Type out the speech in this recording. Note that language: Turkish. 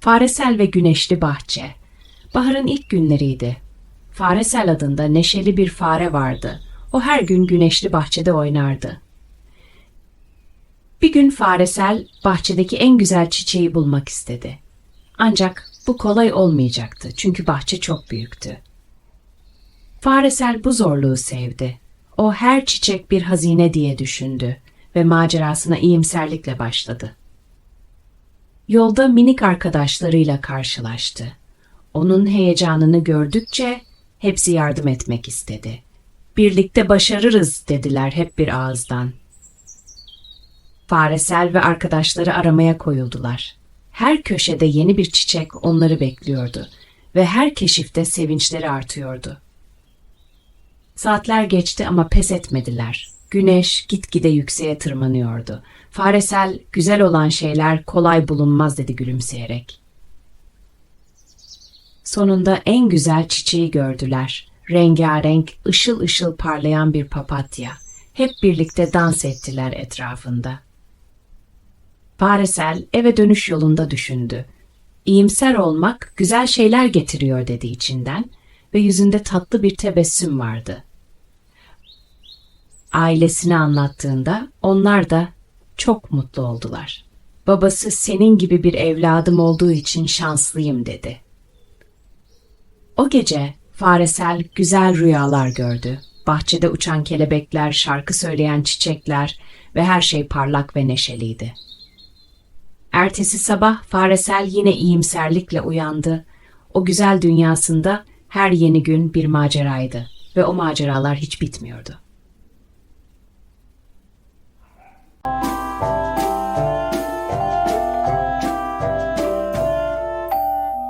Faresel ve güneşli bahçe. Baharın ilk günleriydi. Faresel adında neşeli bir fare vardı. O her gün güneşli bahçede oynardı. Bir gün Faresel bahçedeki en güzel çiçeği bulmak istedi. Ancak bu kolay olmayacaktı çünkü bahçe çok büyüktü. Faresel bu zorluğu sevdi. O her çiçek bir hazine diye düşündü ve macerasına iyimserlikle başladı. Yolda minik arkadaşlarıyla karşılaştı. Onun heyecanını gördükçe hepsi yardım etmek istedi. Birlikte başarırız dediler hep bir ağızdan. Faresel ve arkadaşları aramaya koyuldular. Her köşede yeni bir çiçek onları bekliyordu ve her keşifte sevinçleri artıyordu. Saatler geçti ama pes etmediler. Güneş gitgide yükseğe tırmanıyordu. Faresel, güzel olan şeyler kolay bulunmaz dedi gülümseyerek. Sonunda en güzel çiçeği gördüler. Rengarenk, ışıl ışıl parlayan bir papatya. Hep birlikte dans ettiler etrafında. Faresel eve dönüş yolunda düşündü. İyimser olmak güzel şeyler getiriyor dedi içinden ve yüzünde tatlı bir tebessüm vardı. Ailesine anlattığında onlar da çok mutlu oldular. Babası senin gibi bir evladım olduğu için şanslıyım dedi. O gece Faresel güzel rüyalar gördü. Bahçede uçan kelebekler, şarkı söyleyen çiçekler ve her şey parlak ve neşeliydi. Ertesi sabah Faresel yine iyimserlikle uyandı. O güzel dünyasında her yeni gün bir maceraydı ve o maceralar hiç bitmiyordu.